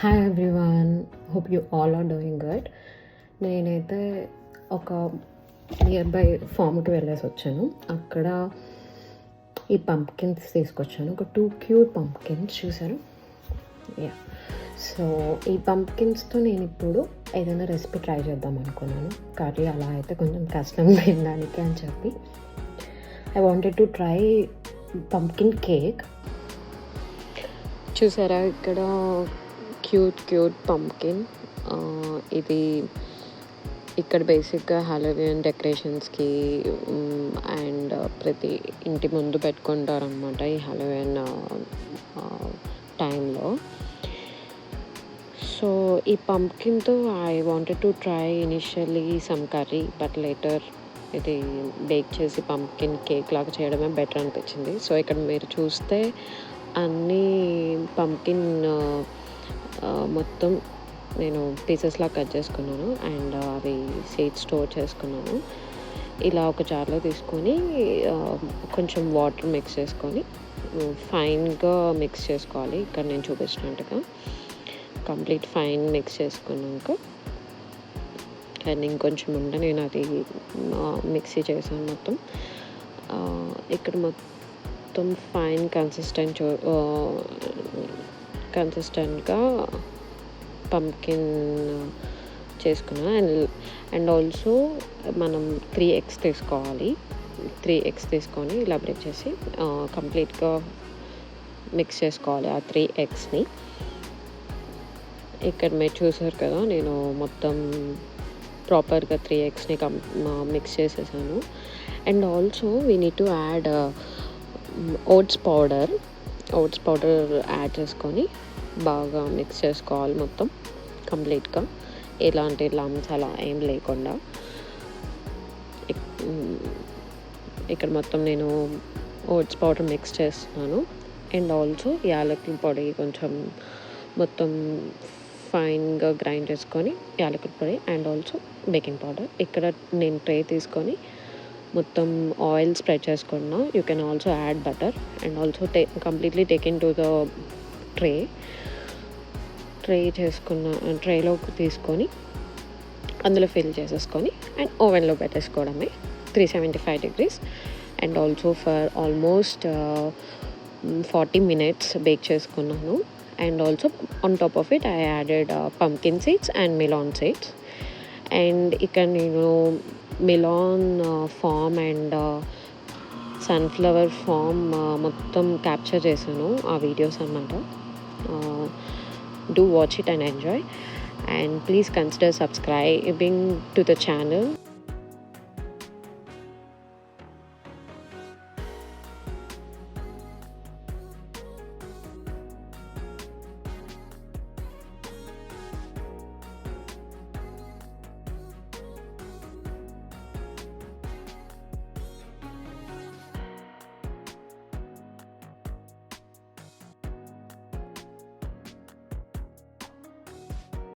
Hi everyone hope you all are doing good నేనైతే ఒక near by ఫామ్కి వెళ్ళేసి వచ్చాను. అక్కడ ఈ పంప్కిన్స్ తీసుకొచ్చాను. ఒక టూ క్యూట్ పంప్కిన్స్ చూసారు యా సో ఈ పంప్కిన్స్తో నేను ఇప్పుడు ఏదైనా రెసిపీ ట్రై చేద్దాం అనుకున్నాను. కర్రీ అలా అయితే కొంచెం కష్టం తినడానికి అని చెప్పి. I wanted to try pumpkin cake చూసారా? ఇక్కడ క్యూట్ క్యూట్ పంప్కిన్ ఇది ఇక్కడ బేసిక్గా హాలోవియన్ డెకరేషన్స్కి అండ్ ప్రతి ఇంటి ముందు పెట్టుకుంటారనమాట ఈ హాలోవియన్ టైంలో. సో ఈ పంప్కిన్తో I wanted to try initially some curry but later ఇది బేక్ చేసి పంప్కిన్ కేక్ లాగా చేయడమే బెటర్ అనిపించింది. సో ఇక్కడ మీరు చూస్తే అన్నీ పంప్కిన్ మొత్తం నేను పీసెస్లా కట్ చేసుకున్నాను. అండ్ uh, అవి సీడ్ స్టోర్ చేసుకున్నాను. ఇలా ఒక జార్లో తీసుకొని కొంచెం వాటర్ మిక్స్ చేసుకొని ఫైన్గా మిక్స్ చేసుకోవాలి. ఇక్కడ నేను చూపించినట్టుగా కంప్లీట్ ఫైన్ మిక్స్ చేసుకున్నాక అండ్ ఇంకొంచెం ఉంటే నేను అది మిక్సీ చేశాను మొత్తం. ఇక్కడ మొత్తం ఫైన్ కన్సిస్టెంట్ కన్సిస్టెంట్గా పంకిన్ చేసుకున్నాను అండ్ అండ్ ఆల్సో మనం త్రీ ఎగ్స్ తీసుకోవాలి. త్రీ ఎగ్స్ తీసుకొని ఇలా బ్రేక్ చేసి uh, కంప్లీట్గా మిక్స్ చేసుకోవాలి ఆ త్రీ ఎగ్స్ని ఇక్కడ మీరు చూసారు కదా నేను మొత్తం ప్రాపర్గా త్రీ ఎగ్స్ని కం మిక్స్ చేసేసాను. And also we need to add oats powder oats powder add చేసుకొని బాగా మిక్స్ చేసుకోవాలి మొత్తం కంప్లీట్గా. ఎలాంటి లమ్స్ అలా ఏం లేకుండా. ఇక్కడ మొత్తం నేను ఓట్స్ పౌడర్ మిక్స్ చేస్తున్నాను. అండ్ ఆల్సో యాలకుల పొడి కొంచెం మొత్తం ఫైన్గా గ్రైండ్ చేసుకొని యాలకుల పొడి అండ్ ఆల్సో బేకింగ్ పౌడర్ ఇక్కడ నేను ట్రే తీసుకొని మొత్తం ఆయిల్ స్ప్రెడ్ చేసుకున్నా. You can also add butter and also take completely taken to the tray. Tray చేసుకున్న ట్రేలోకి తీసుకొని అందులో ఫిల్ చేసేసుకొని అండ్ ఓవెన్లో పెట్టేసుకోవడమే. Three seventy five degrees and also for almost forty minutes bake చేసుకున్నాను. And also on top of it I added pumpkin seeds and melon seeds and ఇక్కడ నేను melon farm and sunflower farm మొత్తం capture చేశాను. ఆ videos అన్నమాట. Do watch it and enjoy and please consider subscribing to the channel